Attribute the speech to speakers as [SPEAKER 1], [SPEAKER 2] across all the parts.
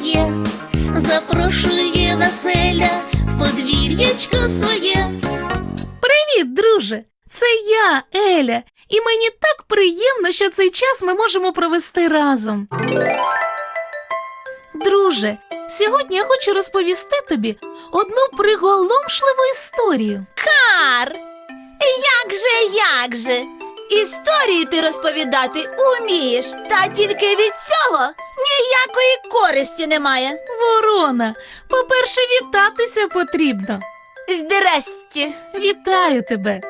[SPEAKER 1] своє, запрошує веселя в подвір'ячко своє. Привіт, друже! Це я, Еля, і мені так приємно, що цей час ми можемо провести разом. Друже, сьогодні я хочу розповісти тобі одну приголомшливу історію.
[SPEAKER 2] Кар! Як же, як же? Історії ти розповідати умієш, та тільки від цього ніякої користі немає.
[SPEAKER 1] Ворона, по-перше, вітатися потрібно.
[SPEAKER 2] Здрасті.
[SPEAKER 1] Вітаю тебе.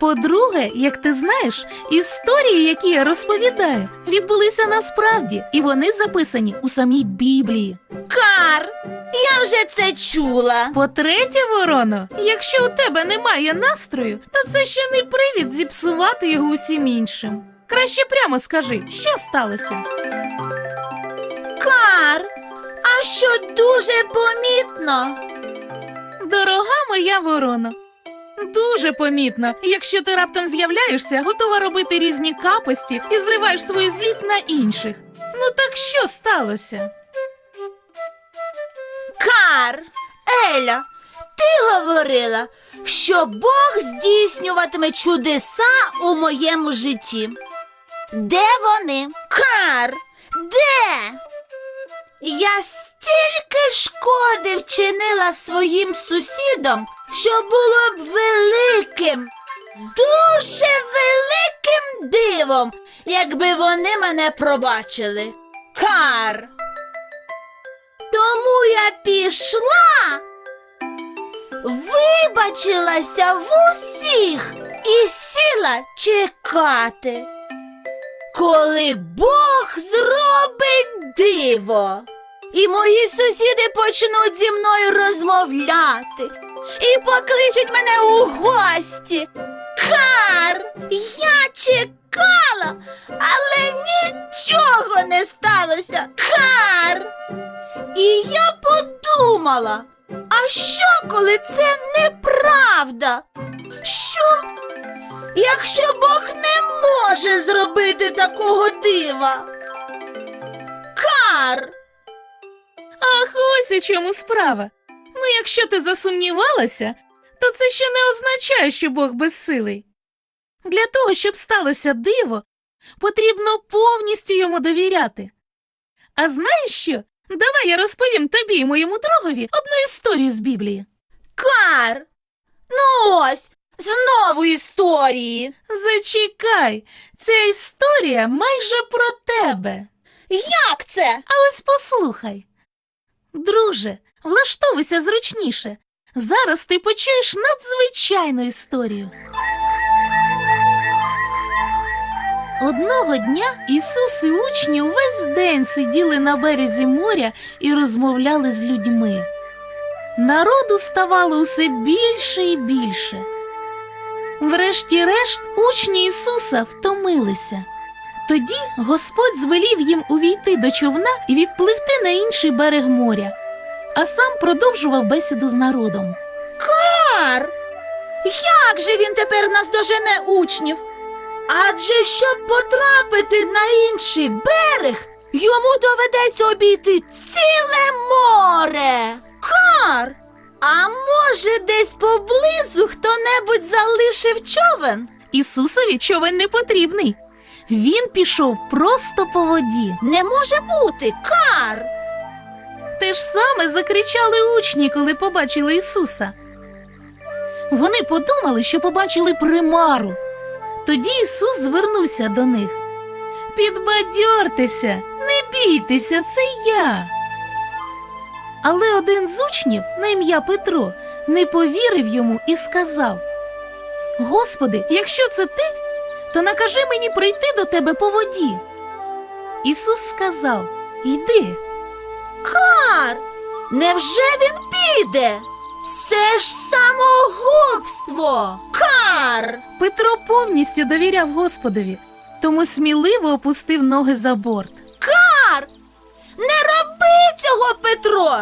[SPEAKER 1] По-друге, як ти знаєш, історії, які я розповідаю, відбулися насправді, і вони записані у самій Біблії.
[SPEAKER 2] Кар! Я вже це чула.
[SPEAKER 1] По-третє, вороно, якщо у тебе немає настрою, то це ще не привід зіпсувати його усім іншим. Краще прямо скажи, що сталося.
[SPEAKER 2] Кар! А що дуже помітно?
[SPEAKER 1] Дорога моя ворона. Дуже помітно, якщо ти раптом з'являєшся, готова робити різні капості і зриваєш свою злість на інших. Ну так що сталося?
[SPEAKER 2] Кар! Еля, ти говорила, що Бог здійснюватиме чудеса у моєму житті. Де вони? Кар, де? Я стільки шкоди вчинила своїм сусідам, що було б великим, дуже великим дивом, якби вони мене пробачили. Кар. Тому я пішла, вибачилася в усіх і сіла чекати, коли Бог зробить диво, і мої сусіди почнуть зі мною розмовляти і покличуть мене у гості. Кар, я чекала, але нічого не сталося. Кар. І я подумала, а що, коли це неправда? Що? Якщо Бог не може зробити такого дива? Кар!
[SPEAKER 1] Ах, ось у чому справа. Ну, якщо ти засумнівалася, то це ще не означає, що Бог безсилий. Для того, щоб сталося диво, потрібно повністю йому довіряти. А знаєш що? Давай я розповім тобі і моєму другові одну історію з Біблії.
[SPEAKER 2] Кар! Ну ось, знову історії.
[SPEAKER 1] Зачекай, ця історія майже про тебе.
[SPEAKER 2] Як це?
[SPEAKER 1] А ось послухай. Друже, влаштовуйся зручніше. Зараз ти почуєш надзвичайну історію. Одного дня Ісус і учні увесь день сиділи на березі моря і розмовляли з людьми. Народу ставало усе більше і більше. Врешті-решт, учні Ісуса втомилися. Тоді Господь звелів їм увійти до човна і відпливти на інший берег моря, а сам продовжував бесіду з народом.
[SPEAKER 2] Кар! Як же він тепер наздожене учнів? Адже щоб потрапити на інший берег, йому доведеться обійти ціле море. Кар! А може, десь поблизу хто-небудь залишив човен?
[SPEAKER 1] Ісусові човен не потрібний. Він пішов просто по воді.
[SPEAKER 2] Не може бути, Кар!
[SPEAKER 1] Те ж саме закричали учні, коли побачили Ісуса. Вони подумали, що побачили примару. Тоді Ісус звернувся до них. Підбадьортеся, не бійтеся, це я. Але один з учнів, на ім'я Петро, не повірив йому і сказав: Господи, якщо це ти, то накажи мені прийти до тебе по воді. Ісус сказав: Йди.
[SPEAKER 2] Кар! Невже він піде? Це ж самогубство! Кар!
[SPEAKER 1] Петро повністю довіряв Господові, тому сміливо опустив ноги за борт.
[SPEAKER 2] Кар! Не роби цього, Петро!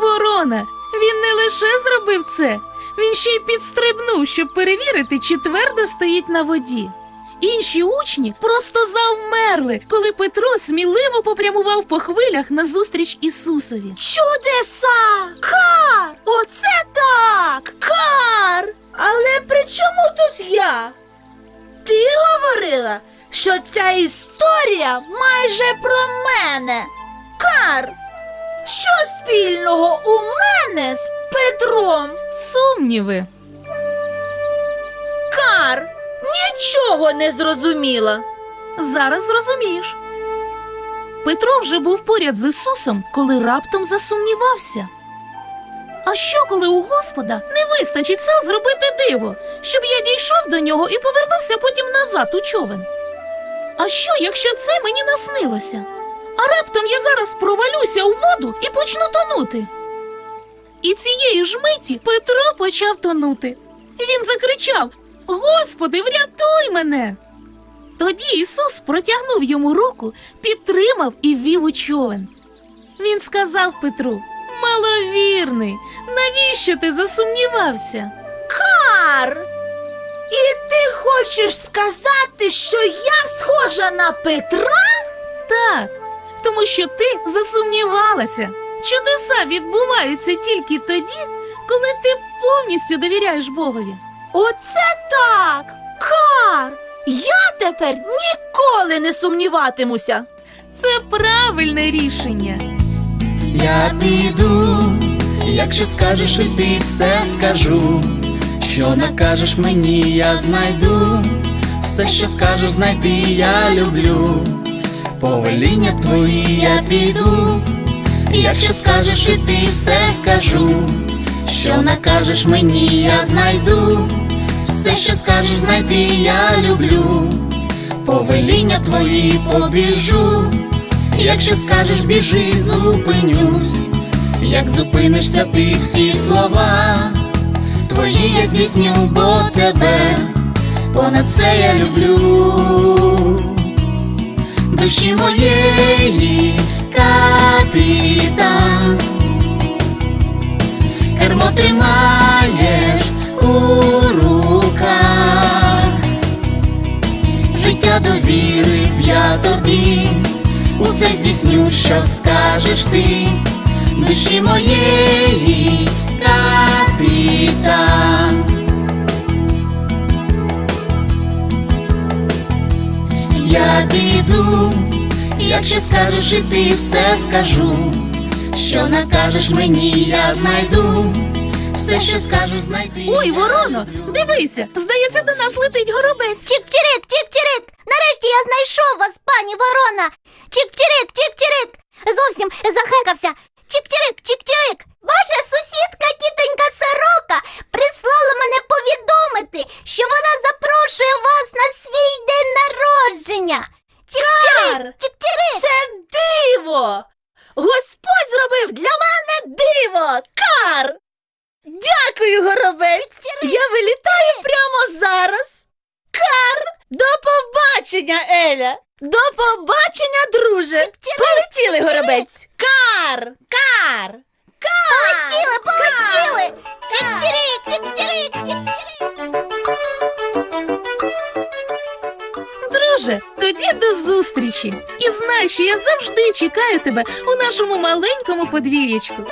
[SPEAKER 1] Ворона, він не лише зробив це, він ще й підстрибнув, щоб перевірити, чи твердо стоїть на воді. Інші учні просто завмерли, коли Петро сміливо попрямував по хвилях назустріч Ісусові.
[SPEAKER 2] Чудеса! Кар! Оце так! Кар! Але при чому тут я? Ти говорила, що ця історія майже про мене. Кар! Що спільного у мене з Петром?
[SPEAKER 1] Сумніви.
[SPEAKER 2] Нічого не зрозуміла.
[SPEAKER 1] Зараз зрозумієш. Петро вже був поряд з Ісусом, коли раптом засумнівався. А що, коли у Господа не вистачить сил зробити диво, щоб я дійшов до нього і повернувся потім назад у човен? А що, якщо це мені наснилося? А раптом я зараз провалюся у воду і почну тонути. І цієї ж миті Петро почав тонути. Він закричав: Господи, врятуй мене! Тоді Ісус протягнув йому руку, підтримав і ввів у човен. Він сказав Петру: Маловірний, навіщо ти засумнівався?
[SPEAKER 2] Кар! І ти хочеш сказати, що я схожа на Петра?
[SPEAKER 1] Так, тому що ти засумнівалася. Чудеса відбуваються тільки тоді, коли ти повністю довіряєш Богові.
[SPEAKER 2] Оце так! Кар! Я тепер ніколи не сумніватимуся.
[SPEAKER 1] Це правильне рішення.
[SPEAKER 3] Я піду, якщо скажеш іти, все скажу. Що накажеш мені, я знайду. Все, що скажеш знайти, я люблю. Повеління твої я піду. Якщо скажеш іти, все скажу. Що накажеш мені, я знайду. Все, що скажеш знайти, я люблю. Повеління твої побіжу. Якщо скажеш біжи, зупинюсь, як зупинишся ти всі слова, твої я здійсню, бо тебе понад все я люблю, душі моєї капітан, тримаєш у руках, життя довірив я тобі усе здійсню, що скажеш ти, душі моєї капітан. Я піду, якщо скажеш і ти все скажу, що накажеш мені, я знайду, все, що скажеш, знайти.
[SPEAKER 1] Ой, вороно, дивися, здається, до нас летить горобець.
[SPEAKER 4] Чик-чирик, чик-чирик! Нарешті я знайшов вас, пані ворона! Чик-чирик, чик-чирик! Зовсім захекався. Чик-чирик, чик-чирик! Ваша сусідка тітонька сорока прислала мене повідомити, що вона запрошує вас на свій день народження. Чик-чирик,
[SPEAKER 2] Кар!
[SPEAKER 4] чик-чирик!
[SPEAKER 2] Це диво! Господь зробив для мене диво! Кар! Дякую, горобець! Я вилітаю прямо зараз. Кар! До побачення, Еля! До побачення, друже! Полетіли, горобець! Кар! Кар! Кар!
[SPEAKER 4] Полетіли, полетіли! Чик-чирик, чик-чирик, чик-чирик!
[SPEAKER 1] Друже, тоді до зустрічі. І знай, що я завжди чекаю тебе у нашому маленькому подвір'ячку.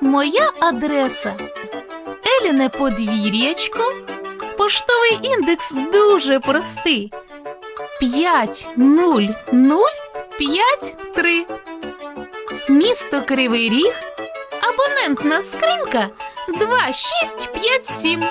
[SPEAKER 1] Моя адреса Еліне подвір'ячко. Поштовий індекс дуже простий: 5 0 0 5 3 Місто Кривий Ріг. Абонентна скринька 2657.